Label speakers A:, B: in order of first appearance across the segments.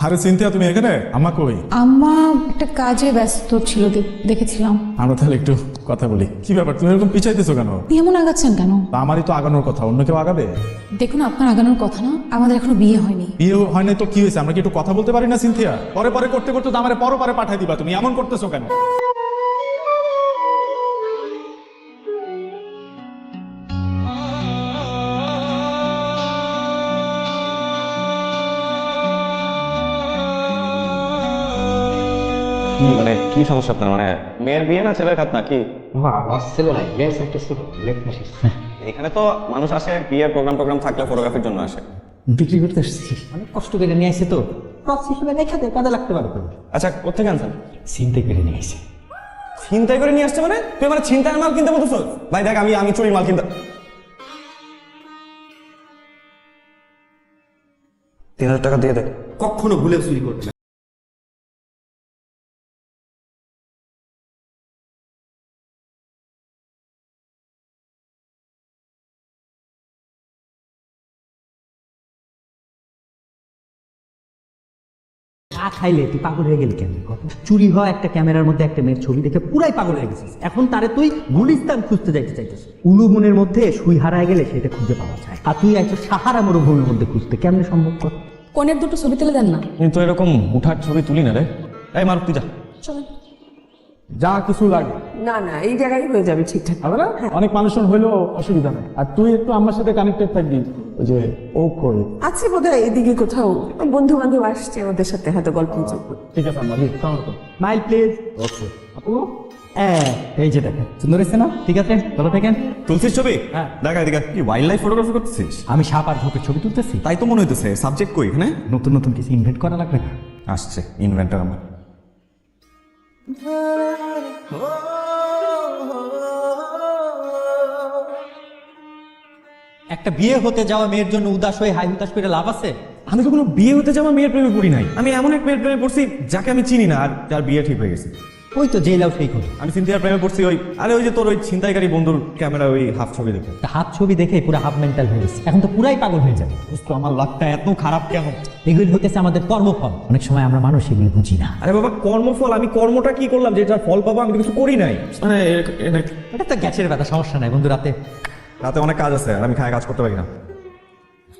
A: আরে সিনথিয়া তুমি এখানে? আমা কই?
B: আম্মা একটা কাজে ব্যস্ত ছিল দে- দেখেছিলাম।
A: আমরা তাহলে একটু কথা বলি। কি ব্যাপার তুমি এরকম পিছাইতেছো কেন?
B: আপনি এমন আগাচ্ছেন কেন?
A: তা আমারই তো আগানোর কথা অন্য কেউ আগাবে?
B: দেখুন আপনার আগানোর কথা না আমাদের এখনও বিয়ে হয়নি।
A: বিয়ে হয় নাই তো কি হয়েছে? আমরা কি একটু কথা বলতে পারি না সিনথিয়া? পরে পরে করতে করতে তো আমার পরে পরে পাঠাই দিবা তুমি এমন করতেছো কেন?
C: কি মানে কি সমস্যা আপনার? মানে মেয়ের বিয়ে না ছেলের খাত না কি এখানে তো মানুষ আসে বিয়ের প্রোগ্রাম টোগ্রাম থাকলে ফটোগ্রাফির জন্য আসে।
D: বিক্রি করতে এসেছি। অনেক কষ্ট করে নিয়ে আসছে তো। হিসেবে রেখে দে কাজে লাগতে পারে
C: আচ্ছা কোথেকে আনছেন?
D: করে নিয়ে আসছে
C: ছিনতাই করে নিয়ে আসছে মানে? তুই মানে মাল কিনতে বলতেছ ভাই দেখ আমি আমি চুরির মাল কিনতে তিন হাজার টাকা দিয়ে দে।
D: কখনো ভুলে চুরি করবে চা খাইলে তুই পাগল হয়ে গেলি কেন? চুরি হওয়া একটা ক্যামেরার মধ্যে একটা মেয়ের ছবি দেখে পুরাই পাগল হয়ে গেছিস। এখন তারে তুই গুলিস্তান খুঁজতে যাইতে চাইছিস উলুবনের মধ্যে সুই হারায় গেলে সেটা খুঁজে পাওয়া যায়। আর তুই একটা সাহারা মরুভূমির মধ্যে খুঁজতে কেমনে সম্ভব কর?
B: কোনের দুটো ছবি তুলে দেন না।
C: কিন্তু এরকম উঠার ছবি তুলি না রে। এই মারুক তুই যা।
B: চলেন।
A: যা কিছু লাগে।
E: না না এই জায়গায় হয়ে যাবে ঠিকঠাক।
A: হবে না? অনেক মানুষজন হইলেও অসুবিধা নেই। আর তুই একটু আমার সাথে কানেক্টেড থাকবি ওই যে ও কই
E: আছে বোধহয় এদিকে কোথাও বন্ধু বান্ধব আসছে ওদের সাথে হয়তো গল্প।
A: ঠিক আছে আমার কাউন্ট কর
D: স্মাইল প্লিজ ওকে এই যে দেখেন সুন্দর হয়েছে না? ঠিক আছে ভালো থাকেন
C: তুলছিস ছবি?
D: হ্যাঁ।
C: দেখা এদিকে। কি ওয়াইল্ড লাইফ ফটোগ্রাফি করতেছিস?
D: আমি সাপ আর ঝোপের ছবি তুলতেছি।
C: তাই তো মনে হইতেছে সাবজেক্ট কই এখানে?
D: নতুন নতুন কিছু ইনভেন্ট করা লাগবে না।
C: আসছে ইনভেন্টার আমার।
D: একটা বিয়ে হতে যাওয়া মেয়ের জন্য উদাস হয়ে হাই হুতাশ করে লাভ আছে?
C: আমি তো কোনো বিয়ে হতে যাওয়া মেয়ের প্রেমে পড়ি নাই। আমি এমন এক মেয়ের প্রেমে পড়ছি যাকে আমি চিনি না আর যার বিয়ে ঠিক হয়ে গেছে।
D: ওই তো জেলাও সেই কথা
C: আমি সিনথিয়ার প্রেমে পড়ছি ওই আরে ওই যে তোর ওই ছিনতাইকারী বন্ধুর ক্যামেরা ওই হাফ ছবি দেখে।
D: হাত ছবি দেখে পুরো হাফ মেন্টাল হয়ে গেছে। এখন তো পুরাই পাগল হয়ে যাবে।
C: তো আমার লাকটা এত খারাপ কেন?
D: এগুলি হতেছে আমাদের কর্মফল। অনেক সময় আমরা মানুষ এগুলি বুঝি না।
C: আরে বাবা কর্মফল আমি কর্মটা কি করলাম? যেটার ফল পাবো আমি তো কিছু করি নাই। মানে
D: এটা তো গ্যাসের ব্যথা সমস্যা নাই বন্ধু রাতে।
C: রাতে অনেক কাজ আছে আর আমি খায় কাজ করতে পারি না।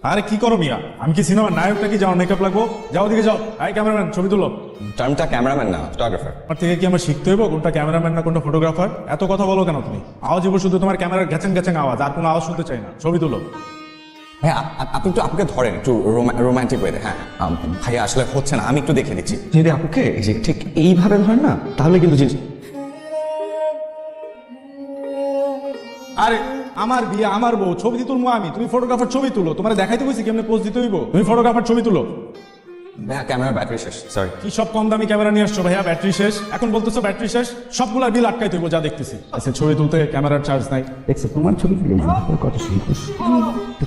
A: আরে কি করো মিয়া? আমি কি সিনেমার নায়কটা কি? যাও মেকআপ লাগবো। যাও দিকে যাও। আই ক্যামেরাম্যান ছবি তুলো।
C: টার্মটা ক্যামেরাম্যান না ফটোগ্রাফার
A: আমার থেকে কি আমার শিখতে হইব? কোনটা ক্যামেরাম্যান না কোনটা ফটোগ্রাফার এত কথা বলো কেন তুমি? আওয়াজ হইব শুধু তোমার ক্যামেরার গ্যাচাং গ্যাচাং আওয়াজ আর কোনো আওয়াজ শুনতে চাই না। ছবি তুলো।
C: হ্যাঁ আপ- আপ- আপনি একটু আপুকে ধরেন একটু রোমান্টিক ওয়েতে হ্যাঁ। আম, ভাইয়া আসলে হচ্ছে না আমি একটু দেখে দিচ্ছি। যদি আপুকে এই যে ঠিক এইভাবে ধরেন না তাহলে কিন্তু জিনিস
A: আরে আমার বিয়ে আমার বউ ছবি তুলবো আমি। তুমি ফটোগ্রাফার ছবি তুলো। তোমার দেখাইতে কইছি কেমনে পোজ দিতে হইব? তুমি ফটোগ্রাফার ছবি তুলো।
C: ভাইয়া ক্যামেরা ব্যাটারি শেষ সরি
A: কি সব কম দামি ক্যামেরা নিয়ে আসছো ভাইয়া? ব্যাটারি শেষ? এখন বলতেছো ব্যাটারি শেষ? সবগুলা বিল আটকাইতে হইব যা দেখতেছি। আচ্ছা ছবি তুলতে ক্যামেরার চার্জ নাই।
D: দেখছ তোমার ছবি তুলে কত সুন্দর।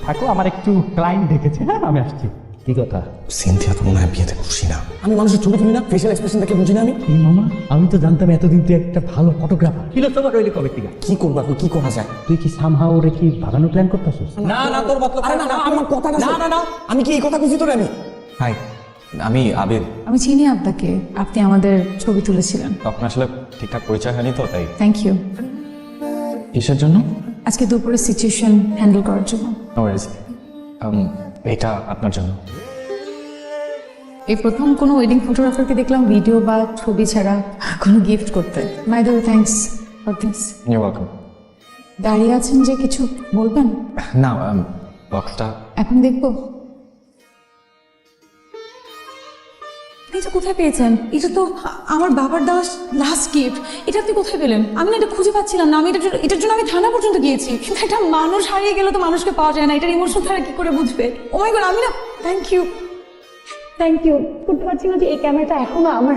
D: থাকো আমার একটু ক্লায়েন্ট দেখেছে হ্যাঁ আমি আসছি। কি কথা?
C: সিনথিয়া তো মনে হয় বিয়েতে খুশি না। আমি মানুষের ছবি তুলি না ফেশিয়াল এক্সপ্রেশন দেখে বুঝি না আমি।
D: এই মামা আমি তো জানতাম এতদিন তুই একটা ভালো ফটোগ্রাফার ছিল তোমার রইলে কবে থেকে?
C: কি করব এখন কি করা যায়?
D: তুই কি সামহাও ওরে কি ভাগানো প্ল্যান করতেছিস?
C: না না তোর মতলব না না আমার কথাটা না না না আমি কি এই কথা বুঝি তোরে আমি? হাই আমি আবির।
B: আমি চিনি আপনাকে আপনি আমাদের ছবি তুলেছিলেন।
C: তখন আসলে ঠিকঠাক পরিচয় হয়নি তো তাই।
B: থ্যাংক ইউ
C: কিসের জন্য?
B: আজকে দুপুরে সিচুয়েশন হ্যান্ডেল করার জন্য।
C: এটা আপনার জন্য।
B: এই প্রথম কোনো ওয়েডিং ফটোগ্রাফারকে দেখলাম ভিডিও বা ছবি ছাড়া কোনো গিফট করতে। My the thanks for this
C: you welcome
B: দাঁড়িয়ে আছেন যে কিছু বলবেন?
C: না বক্সটা
B: এখন দেখব। কোথায় পেয়েছেন? এটা তো আমার বাবার দেওয়া লাস্ট গিফট এটা আপনি কোথায় পেলেন? আমি না এটা খুঁজে পাচ্ছিলাম না। আমি জন্য এটার জন্য আমি থানা পর্যন্ত গিয়েছি। কিন্তু একটা মানুষ হারিয়ে গেলে তো মানুষকে পাওয়া যায় না। এটার ইমোশন তারা কি করে বুঝবে? ও মাই গড আমি না থ্যাংক ইউ থ্যাংক ইউ করতে পারছি না যে এই ক্যামেরাটা এখনও আমার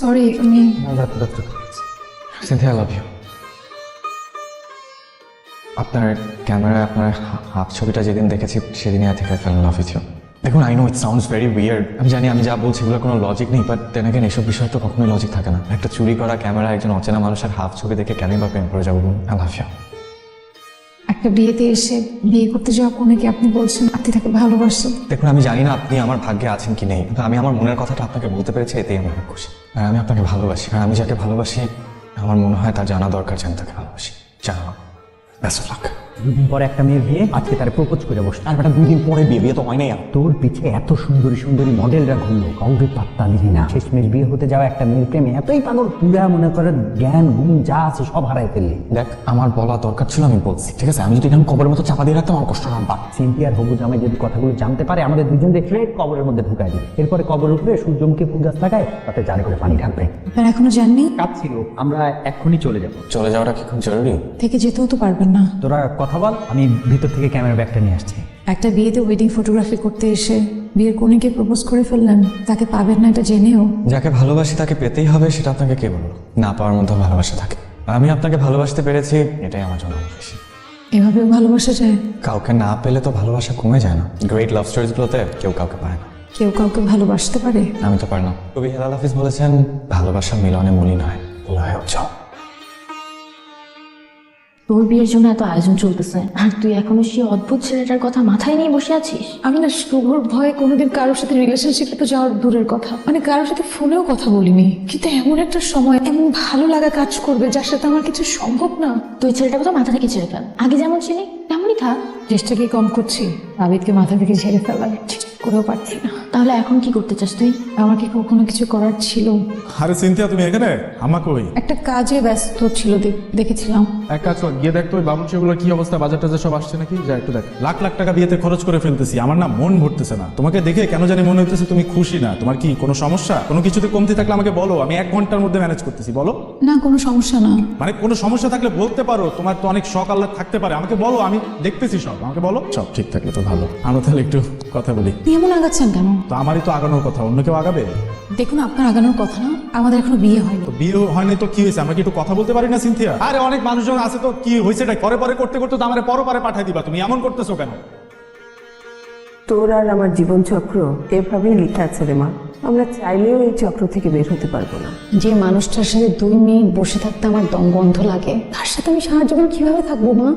B: সরি আমি
C: সিনথিয়া লাভ ইউ আপনার ক্যামেরায় আপনার হাফ ছবিটা যেদিন দেখেছি সেদিনই I think I fell love you. দেখুন I know it sounds very weird আমি জানি আমি যা বলছি এগুলো কোনো লজিক নেই বাট দেন এগেন এসব বিষয়ে তো কখনোই লজিক থাকে না। একটা চুরি করা ক্যামেরা একজন অচেনা মানুষের হাফ ছবি দেখে কেনই বা প্রেম করে যাব আই লাভ ইউ।
B: একটা বিয়েতে এসে বিয়ে করতে যাওয়া কোনেকে আপনি বলছেন? আপনি তাকে ভালোবাসেন?
C: দেখুন আমি জানি না আপনি আমার ভাগ্যে আছেন কি নেই কিন্তু আমি আমার মনের কথাটা আপনাকে বলতে পেরেছি এতেই আমি অনেক খুশি। আর আমি আপনাকে ভালোবাসি আর আমি যাকে ভালোবাসি আমার মনে হয় তার জানা দরকার যে আমি তাকে ভালোবাসি। জানো। Best of.
D: দুদিন পরে একটা মেয়ের বিয়ে আজকে তার প্রপোজ করে বসে।
C: আর বেটা দুই দিন পরে বিয়ে বিয়ে তো হয় আর।
D: তোর পিছে এত সুন্দরী সুন্দরী মডেলরা ঘুরলো কাউকে পাত্তা দিলি না। শেষমেশ বিয়ে হতে যাওয়া একটা মেয়ের প্রেমে এতই পাগল পুরা মনে করে জ্ঞান গুণ যা আছে সব হারাই ফেললি।
C: দেখ আমার বলা দরকার ছিল আমি বলছি ঠিক আছে? আমি যদি এখানে কবরের মতো চাপা দিয়ে রাখতাম আমার কষ্ট না বাট
D: সিম্পিয়ার হবু জামাই যদি কথাগুলো জানতে পারে আমাদের দুজন স্ট্রেট কবরের মধ্যে ঢুকাই দিবে। এরপরে কবর উপরে সূর্যমুখী ফুল গাছ লাগায় তাতে জানে করে পানি ঢাকবে
B: এখনও জাননি
D: কাজ ছিল আমরা এক্ষুনি চলে যাব।
C: চলে যাওয়াটা কি খুব জরুরি?
B: থেকে যেতেও তো পারবেন না।
D: তোরা কথা বল আমি ভিতর থেকে ক্যামেরা ব্যাগটা নিয়ে আসছি।
B: একটা বিয়েতে ওয়েডিং ফটোগ্রাফি করতে এসে বিয়ের কোনেকে প্রপোজ করে ফেললেন। তাকে পাবেন না এটা জেনেও।
C: যাকে ভালোবাসি তাকে পেতেই হবে সেটা আপনাকে কে বলল? না পাওয়ার মধ্যে ভালোবাসা থাকে। আমি আপনাকে ভালোবাসতে পেরেছি এটাই আমার জন্য অনেক বেশি
B: এভাবেও ভালোবাসা যায়?
C: কাউকে না পেলে তো ভালোবাসা কমে যায় না। গ্রেট লাভ স্টোরিজগুলোতে কেউ কাউকে পায় না।
B: কেউ কাউকে ভালোবাসতে পারে?
C: আমি তো পারলাম কবি হেলাল হাফিজ বলেছেন ভালোবাসা মিলনে মলি নয় লয় যাও
F: তোর বিয়ের জন্য এত আয়োজন চলতেছে? আর তুই এখনও সেই অদ্ভুত ছেলেটার কথা মাথায় নিয়ে বসে আছিস?
B: আমি না শুভর ভয়ে কোনোদিন কারোর সাথে রিলেশনশিপে তো যাওয়ার দূরের কথা। মানে কারোর সাথে ফোনেও কথা বলিনি। কিন্তু এমন একটা সময় এমন ভালো লাগা কাজ করবে যার সাথে আমার কিছু সম্ভব না।
F: তুই ছেলেটার কথা মাথা থেকে ছেড়ে ফেল। আগে যেমন ছিলি তেমনই থাক।
B: চেষ্টা কি কম করছি আবিদকে মাথা থেকে ছেড়ে ফেলার। ঠিক করেও পারছি না।
F: তাহলে এখন কি করতে চাস তুই?
B: আমার কি কখনো কিছু করার ছিল?
A: আরে সিনথিয়া তুমি এখানে? আমাকে ওই
B: একটা কাজে ব্যস্ত ছিল দেখ- দেখেছিলাম।
A: এক কাজ কর গিয়ে দেখ তো ওই কি অবস্থা বাজার টাজার সব আসছে নাকি? যা একটু দেখ। লাখ লাখ টাকা বিয়েতে খরচ করে ফেলতেছি আমার না মন ভরতেছে না। তোমাকে দেখে কেন জানি মনে হইতেছে তুমি খুশি না। তোমার কি কোনো সমস্যা? কোনো কিছুতে কমতি থাকলে আমাকে বলো আমি এক ঘণ্টার মধ্যে ম্যানেজ করতেছি বলো।
B: না কোনো সমস্যা না।
A: মানে কোনো সমস্যা থাকলে বলতে পারো তোমার তো অনেক শখ আল্লাহ থাকতে পারে। আমাকে বলো আমি দেখতেছি সব। আমাকে বলো। সব ঠিক থাকলে তো ভালো। আমরা তাহলে একটু কথা বলি।
B: আপনি এমন আগাচ্ছেন কেন?
A: তো আমারই তো আগানোর কথা অন্য কেউ আগাবে?
B: দেখুন আপনার আগানোর কথা না আমাদের এখনও বিয়ে হয়নি।
A: তো বিয়ে হয়নি তো কি হয়েছে? আমরা কি একটু কথা বলতে পারি না সিনথিয়া? আরে অনেক মানুষজন আছে তো কি হয়েছে এটা? পরে পরে করতে করতে তো আমার পরে পরে পাঠাই দিবা তুমি এমন করতেছো কেন?
E: তোর আর আমার জীবন চক্র এভাবেই লিখে আছে রে মা। আমরা চাইলেও এই চক্র থেকে বের হতে পারব না।
B: যে মানুষটার সাথে দুই মিনিট বসে থাকতে আমার দম বন্ধ লাগে তার সাথে আমি সারা জীবন কীভাবে থাকব মা?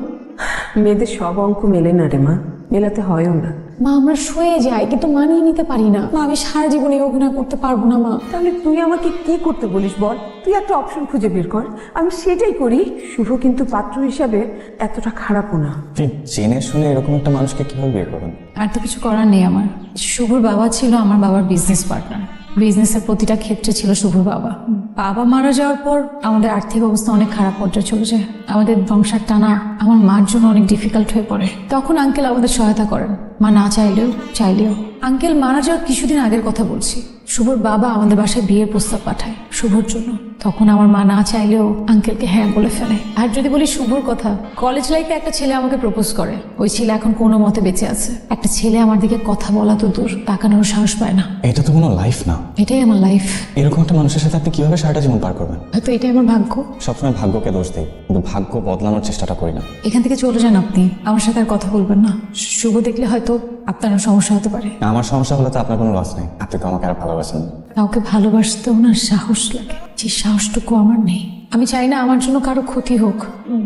E: মেয়েদের সব অঙ্ক মেলে না রে মা। মেলাতে হয়ও না।
B: মা আমরা শুয়ে যাই কিন্তু মানিয়ে নিতে পারি না। মা আমি সারা জীবন এই অভিনয় করতে পারব না মা।
E: তাহলে তুই আমাকে কি করতে বলিস বল? তুই একটা অপশন খুঁজে বের কর। আমি সেটাই করি। শুভ কিন্তু পাত্র হিসাবে এতটা খারাপও না।
C: আপনি জেনে শুনে এরকম একটা মানুষকে কীভাবে বিয়ে করবেন
B: আর তো কিছু করার নেই আমার। শুভর বাবা ছিল আমার বাবার বিজনেস পার্টনার বিজনেসের প্রতিটা ক্ষেত্রে ছিল শুভর বাবা। বাবা মারা যাওয়ার পর আমাদের আর্থিক অবস্থা অনেক খারাপ পর্যায়ে চলে যায় আমাদের সংসার টানা আমার মার জন্য অনেক ডিফিকাল্ট হয়ে পড়ে। তখন আঙ্কেল আমাদের সহায়তা করেন। মা না চাইলেও চাইলেও। আঙ্কেল মারা যাওয়ার কিছুদিন আগের কথা বলছি। শুভর বাবা আমাদের বাসায় বিয়ের প্রস্তাব পাঠায়। শুভর জন্য। তখন আমার মা না চাইলেও আঙ্কেলকে হ্যাঁ বলে ফেলে। আর যদি বলি শুভর কথা কলেজ লাইফে একটা ছেলে আমাকে প্রপোজ করে। ওই ছেলে এখন কোনো মতে বেঁচে আছে। একটা ছেলে আমার দিকে কথা বলা তো দূর তাকানোর সাহস পায় না।
C: এটা তো কোনো লাইফ না।
B: এটাই আমার লাইফ
C: এরকম একটা মানুষের সাথে আপনি কীভাবে সারাটা জীবন পার করবেন?
B: হয়তো এটাই আমার ভাগ্য।
C: সবসময় ভাগ্যকে দোষ দিই কিন্তু ভাগ্য বদলানোর চেষ্টাটা করি না।
B: এখান থেকে চলে যান আপনি। আমার সাথে আর কথা বলবেন না। শুভ দেখলে হয়তো আপনারও সমস্যা হতে পারে।
C: আমার সমস্যা হলে তো আপনার কোনো লস নেই। আপনি তো আমাকে আর ভালোবাসেন। না।
B: কাউকে ভালোবাসতে ওনার সাহস লাগে। যে সাহসটুকু আমার নেই। আমি চাই না আমার জন্য কারও ক্ষতি হোক।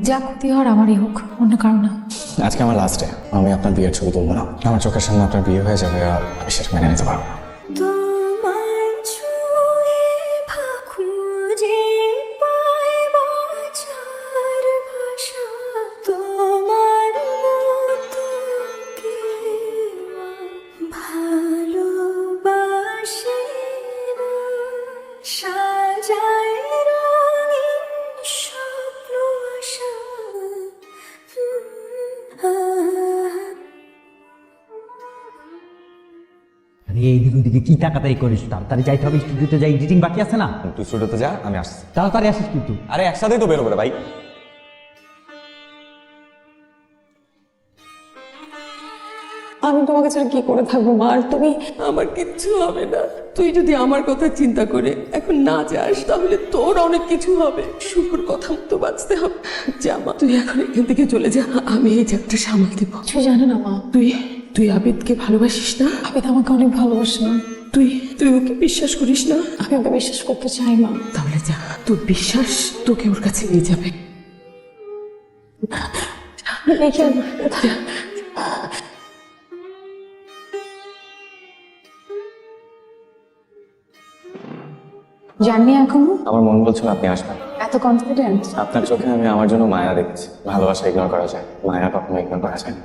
B: যা ক্ষতি হওয়ার আমারই হোক অন্য কারও না।
C: আজকে আমার লাস্ট ডে আমি আপনার বিয়ের ছবি তুলবো না। আমার চোখের সামনে আপনার বিয়ে হয়ে যাবে আর আমি সেটা মেনে নিতে পারব না।
D: ওইদিকে কি টাকাতাই করিস? তাড়াতাড়ি যাইতে হবে স্টুডিওতে যাই এডিটিং বাকি আছে না?
C: তুই স্টুডিওতে যা আমি আসছি।
D: তাড়াতাড়ি আসিস কিন্তু।
C: আরে একসাথেই তো বেরোবে রে ভাই।
B: আমি তোমাকে ছাড়া কি করে থাকব মা? আর তুমি?
E: আমার কিচ্ছু হবে না। তুই যদি আমার কথা চিন্তা করে এখন না যাস তাহলে তোর অনেক কিছু হবে। শুভর কথা মতো বাঁচতে হবে। জামা তুই এখন এখান থেকে চলে যা। আমি এই চ্যাপ্টার সামাল দিব।
B: কিছু জানে না মা।
E: তুই তুই আবিদকে ভালোবাসিস না?
B: আবিদ আমাকে অনেক ভালোবাসে না
E: তুই তুই ওকে বিশ্বাস করিস না?
B: আমি ওকে বিশ্বাস করতে চাই না
E: তাহলে যা তোর বিশ্বাস তোকে ওর কাছে নিয়ে যাবে।
B: জাননি এখনও?
C: আমার মন বলছিল আপনি আসবেন।
B: এত কনফিডেন্ট
C: আপনার চোখে আমি আমার জন্য মায়া দেখেছি। ভালোবাসা ইগনোর করা যায়। মায়া কখনো ইগনোর করা যায় না।